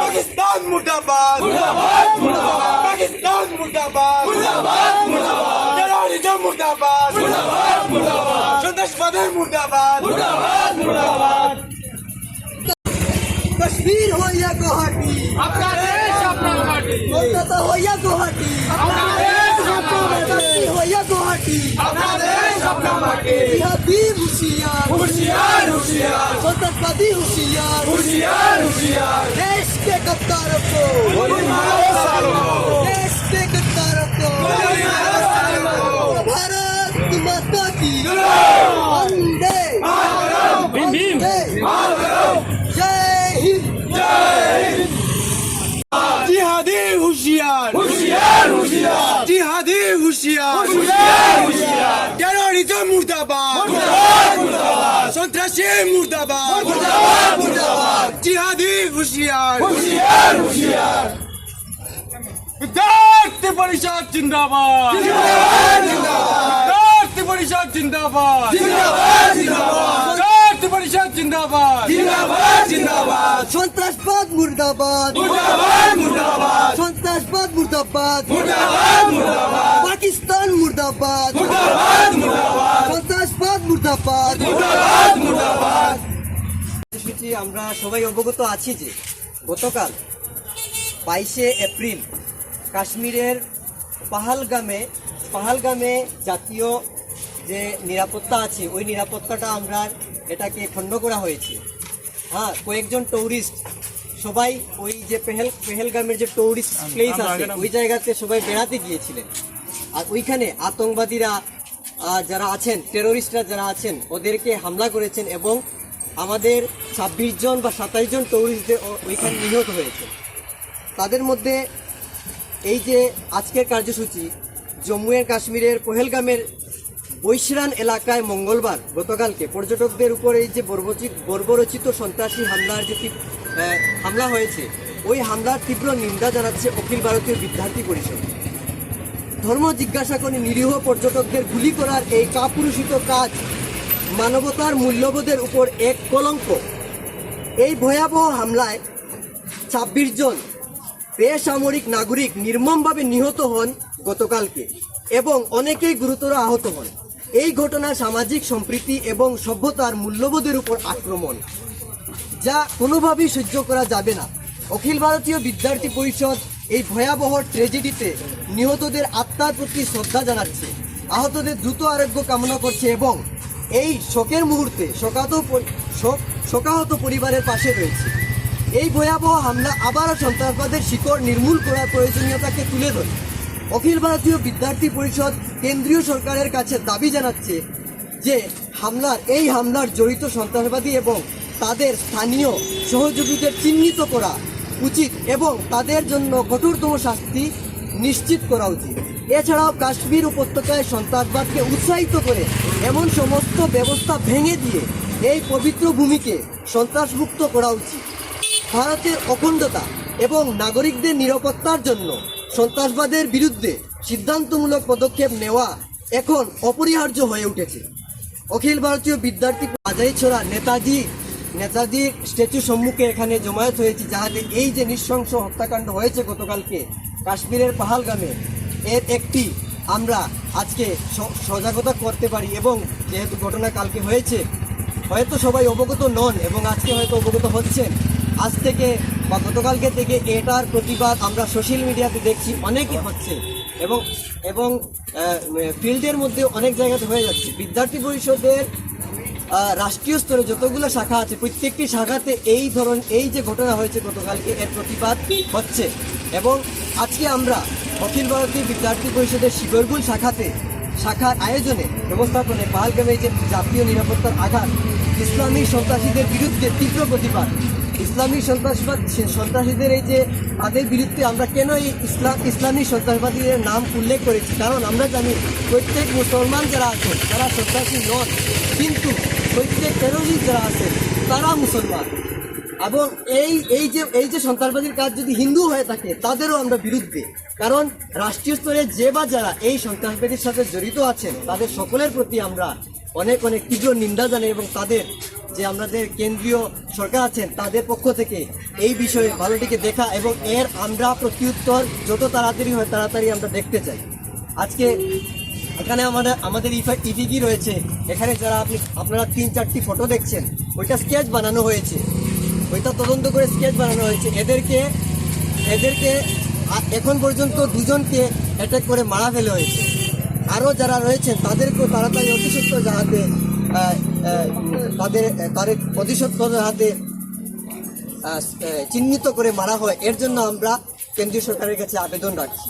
পাকিস্তান মুর্দাবাদ পাকিস্তান মুর্দাবাদ টেরোরিজম মুর্দাবাদ। সন্ত্রাসবাদের মুর্দাবাদ। মুর্দাবাদ মুর্দাবাদ कश्मीर हो या गुवाहाटी अपना देश अपना घाटी कोलकाता हो या गुवाहाटी अपना देश अपना घाटी कराची हो या गुवाहाटी अपना देश अपना घाटी जिहादी होशियार होशियार होशियार सतर्कवादी होशियार होशियार होशियार देश के गद्दारों को गोली मारो जिहादी होशियार होशियार होशियार টেররিজম মুর্দাবাদ সন্ত্রাসী মুর্দাবাদ জিহাদি হুশিয়ার होशियार होशियार বিদ্যার্থী পরিষদ জিন্দাবাদ বিদ্যার্থী পরিষদ জিন্দাবাদ। সন্ত্রাসবাদ মুর্দাবাদ। সন্ত্রাসবাদ মুর্দাবাদ। পাকিস্তান মুর্দাবাদ। সন্ত্রাসবাদ মুর্দাবাদ। আমরা সবাই অবগত আছি যে গতকাল বাইশে এপ্রিল কাশ্মীরের পাহালগামে পাহালগামে জাতীয় যে নিরাপত্তা আছে ওই নিরাপত্তাটা আমরা এটাকে খণ্ড করা হয়েছে। হ্যাঁ কয়েকজন ট্যুরিস্ট সবাই ওই যে পেহেল পেহেলগামের যে ট্যুরিস্ট প্লেস আছে ওই জায়গাতে সবাই বেড়াতে গিয়েছিলেন। আর ওইখানে আতঙ্কবাদীরা যারা আছেন টেরোরিস্টরা যারা আছেন ওদেরকে হামলা করেছেন এবং আমাদের ছাব্বিশ জন বা সাতাইশ জন ট্যুরিস্টদের ওইখানে নিহত হয়েছে তাদের মধ্যে এই যে আজকের কার্যসূচি জম্মু এর কাশ্মীরের পহেলগামের বৈশরান এলাকায় মঙ্গলবার গতকালকে পর্যটকদের উপর এই যে বর্বরচিত সন্ত্রাসী হামলার যে হামলা হয়েছে, ওই হামলার তীব্র নিন্দা জানাচ্ছে অখিল ভারতীয় বিদ্যার্থী পরিষদ। ধর্ম জিজ্ঞাসা করে নিরীহ পর্যটকদের গুলি করার এই কাপুরুষিত কাজ মানবতার মূল্যবোধের উপর এক কলঙ্ক। এই ভয়াবহ হামলায় ছাব্বিশ জন বেসামরিক নাগরিক নির্মমভাবে নিহত হন গতকালকে এবং অনেকেই গুরুতর আহত হন। এই ঘটনা সামাজিক সম্প্রীতি এবং সভ্যতার মূল্যবোধের উপর আক্রমণ, যা কোনোভাবেই সহ্য করা যাবে না। অখিল ভারতীয় বিদ্যার্থী পরিষদ এই ভয়াবহ ট্রেজেডিতে নিহতদের আত্মার প্রতি শ্রদ্ধা জানাচ্ছে। আহতদের দ্রুত আরোগ্য কামনা করছে এবং এই শোকের মুহূর্তে শোকাত শোকাহত পরিবারের পাশে রয়েছে। এই ভয়াবহ হামলা আবারও সন্ত্রাসবাদের শিকড় নির্মূল করার প্রয়োজনীয়তাকে তুলে ধরে। অখিল ভারতীয় বিদ্যার্থী পরিষদ কেন্দ্রীয় সরকারের কাছে দাবি জানাচ্ছে যে হামলার, এই হামলার জড়িত সন্ত্রাসবাদী এবং তাদের স্থানীয় সহযোগীদের চিহ্নিত করা উচিত এবং তাদের জন্য কঠোরতম শাস্তি নিশ্চিত করা উচিত। এছাড়াও কাশ্মীর উপত্যকায় সন্ত্রাসবাদকে উৎসাহিত করে এমন সমস্ত ব্যবস্থা ভেঙে দিয়ে এই পবিত্র ভূমিকে সন্ত্রাসমুক্ত করা উচিত। ভারতের অখণ্ডতা এবং নাগরিকদের নিরাপত্তার জন্য সন্ত্রাসবাদের বিরুদ্ধে সিদ্ধান্তমূলক পদক্ষেপ নেওয়া এখন অপরিহার্য হয়ে উঠেছে। অখিল ভারতীয় বিদ্যার্থী আজাই ছড়া নেতাজি, নেতাজির স্ট্যাচু সম্মুখে এখানে জমায়েত হয়েছে, যাহাতে এই যে নৃশংস হত্যাকাণ্ড হয়েছে গতকালকে কাশ্মীরের পাহালগামে এর একটি আমরা আজকে সজাগতা করতে পারি এবং যেহেতু ঘটনা কালকে হয়েছে, হয়তো সবাই অবগত নন এবং আজকে হয়তো অবগত হচ্ছেন। আজ থেকে বা গতকালকে থেকে এটার প্রতিবাদ আমরা সোশ্যাল মিডিয়াতে দেখছি, অনেকই হচ্ছে। এবং এবং ফিল্ডের মধ্যে অনেক জায়গাতে হয়ে যাচ্ছে। বিদ্যার্থী পরিষদের রাষ্ট্রীয় স্তরে যতগুলো শাখা আছে, প্রত্যেকটি শাখাতে এই ধরন, এই যে ঘটনা হয়েছে গতকালকে, এর প্রতিবাদ হচ্ছে। এবং আজকে আমরা অখিল ভারতীয় বিদ্যার্থী পরিষদের শিকরগুল শাখাতে, শাখার আয়োজনে ব্যবস্থাপনে পাহালগামে যে জাতীয় নিরাপত্তার আঘাত, ইসলামী সন্ত্রাসীদের বিরুদ্ধে তীব্র প্রতিবাদ ইসলামী সন্ত্রাসবাদ সন্ত্রাসীদের এই যে তাদের বিরুদ্ধে আমরা কেন এই ইসলাম ইসলামী সন্ত্রাসবাদীদের নাম উল্লেখ করেছি? কারণ আমরা জানি প্রত্যেক মুসলমান যারা আছেন তারা সন্ত্রাসী নন, কিন্তু প্রত্যেক টেরোরিস্ট যারা আছেন তারা মুসলমান। এবং এই এই যে এই যে সন্ত্রাসবাদীর কাজ যদি হিন্দু হয়ে থাকে, তাদেরও আমরা বিরুদ্ধে। কারণ রাষ্ট্রীয় স্তরে যে বা যারা এই সন্ত্রাসবাদীর সাথে জড়িত আছেন, তাদের সকলের প্রতি আমরা অনেক অনেক তীব্র নিন্দা জানাই এবং তাদের যে আমাদের কেন্দ্রীয় সরকার আছেন, তাদের পক্ষ থেকে এই বিষয়ে ভালোটিকে দেখা এবং এর আমরা প্রত্যুত্তর যত তাড়াতাড়ি হয় তাড়াতাড়ি আমরা দেখতে চাই। আজকে এখানে আমাদের আমাদের ইফিকি রয়েছে। এখানে যারা আপনি, আপনারা তিন, চারটি ফটো দেখছেন, ওইটা স্কেচ বানানো হয়েছে। ওইটা তদন্ত করে স্কেচ বানানো হয়েছে। এদেরকে এদেরকে এখন পর্যন্ত দুজনকে অ্যাটাক করে মারা ফেলে হয়েছে। আরও যারা রয়েছেন, তাদেরকেও তাড়াতাড়ি অতিসত্ত্ব যাহাতে তাদের তাদের প্রতিশোধ করার হাতে চিহ্নিত করে মারা হয়। এর জন্য আমরা কেন্দ্রীয় সরকারের কাছে আবেদন রাখছি।